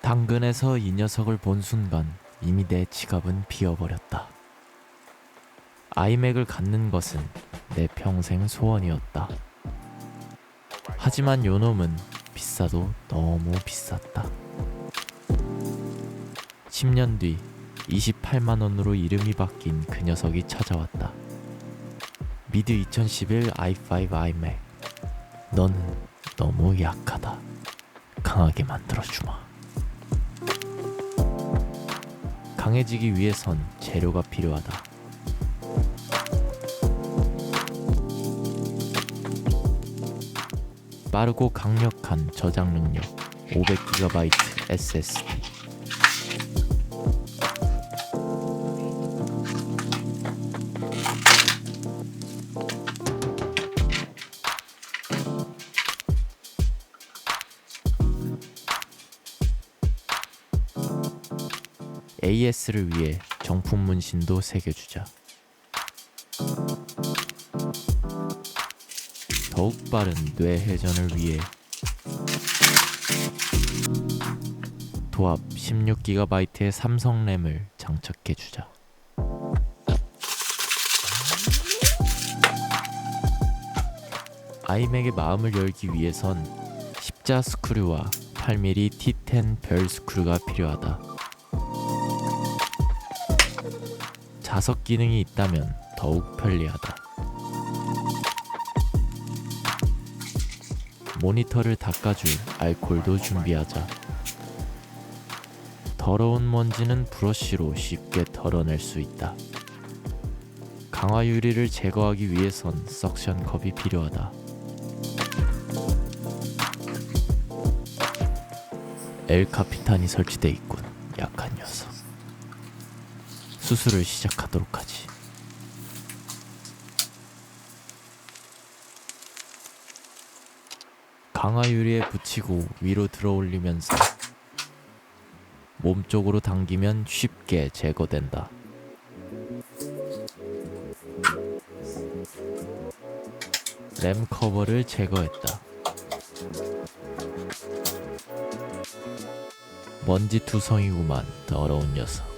당근에서 이 녀석을 본 순간 이미 내 지갑은 비어버렸다. 아이맥을 갖는 것은 내 평생 소원이었다. 하지만 요놈은 비싸도 너무 비쌌다. 10년 뒤 28만 원으로 이름이 바뀐 그 녀석이 찾아왔다. 미드 2011 i5 iMac. 너는 너무 약하다. 강하게 만들어주마. 강해지기 위해선 재료가 필요하다. 빠르고 강력한 저장 능력 500GB SSD AS를 위해 정품 문신도 새겨주자. 더욱 빠른 뇌 회전을 위해 도합 16GB의 삼성 램을 장착해 주자. 아이맥의 마음을 열기 위해선 십자 스크류와 8mm T10 별 스크류가 필요하다. 자석 기능이 있다면 더욱 편리하다. 모니터를 닦아줄 알콜도 준비하자. 더러운 먼지는 브러쉬로 쉽게 덜어낼 수 있다. 강화 유리를 제거하기 위해선 석션 컵이 필요하다. 엘 카피탄이 설치돼 있군. 약한 녀석. 수술을 시작하도록 하지. 강화 유리에 붙이고 위로 들어 올리면서 몸 쪽으로 당기면 쉽게 제거된다. 램 커버를 제거했다. 먼지 투성이구만 더러운 녀석.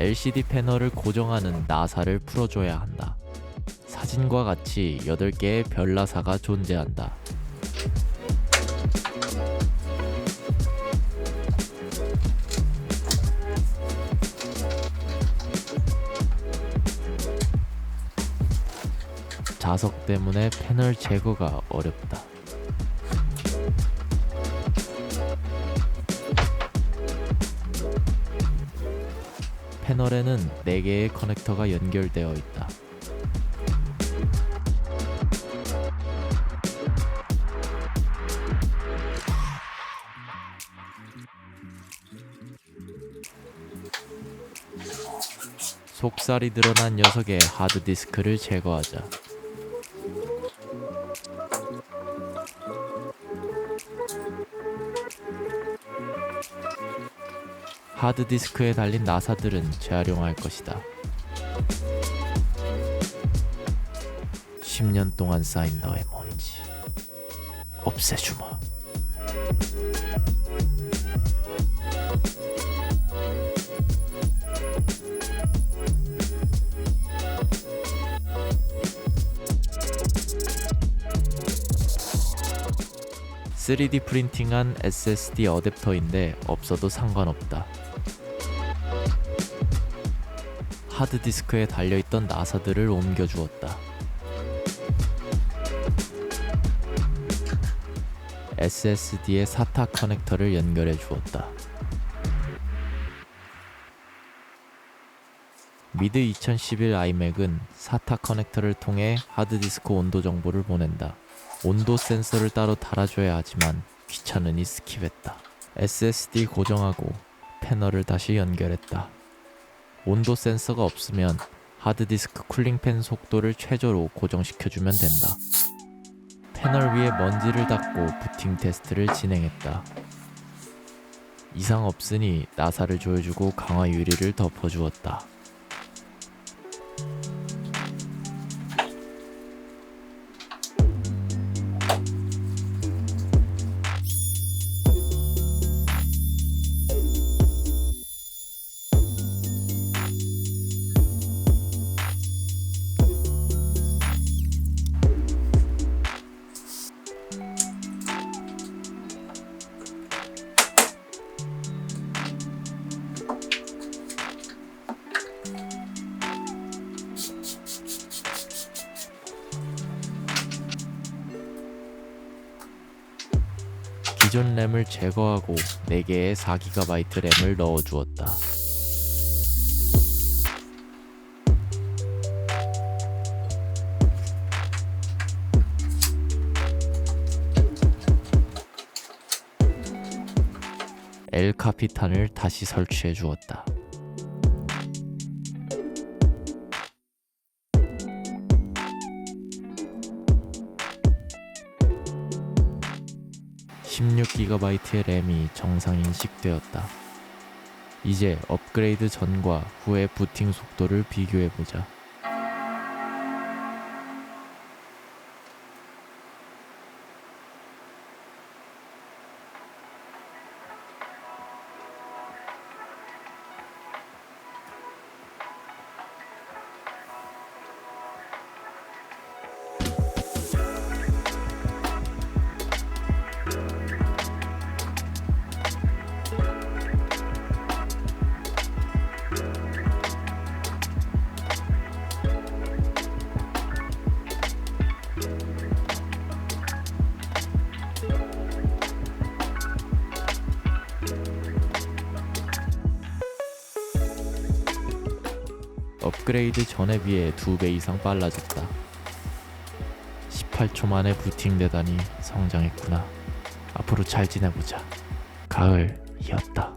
LCD 패널을 고정하는 나사를 풀어줘야 한다. 사진과 같이 8개의 별 나사가 존재한다. 자석 때문에 패널 제거가 어렵다. 패널에는 4개의 커넥터가 연결되어 있다. 속살이 드러난 녀석의 하드디스크를 제거하자. 하드디스크에 달린 나사들은 재활용할 것이다. 10년 동안 쌓인 너의 먼지 없애주마. (3D) 프린팅한 SSD 어댑터인데 없어도 상관없다. 하드디스크에 달려있던 나사들을 옮겨주었다. SSD에 SATA 커넥터를 연결해 주었다. 미드 2011 iMac은 SATA 커넥터를 통해 하드디스크 온도 정보를 보낸다. 온도 센서를 따로 달아줘야 하지만 귀찮으니 스킵했다. SSD 고정하고 패널을 다시 연결했다. 온도 센서가 없으면 하드디스크 쿨링팬 속도를 최저로 고정시켜주면 된다. 패널 위에 먼지를 닦고 부팅 테스트를 진행했다. 이상 없으니 나사를 조여주고 강화 유리를 덮어주었다. 기존 램을 제거하고 4개의 4GB 램을 넣어 주었다. 엘 카피탄을 다시 설치해 주었다. (16GB) 의 램이 정상 인식되었다. 이제 업그레이드 전과 후의 부팅 속도를 비교해보자. 업그레이드 전에 비해 2배 이상 빨라졌다. 18초 만에 부팅되다니 성장했구나. 앞으로 잘 지내보자. 가을이었다.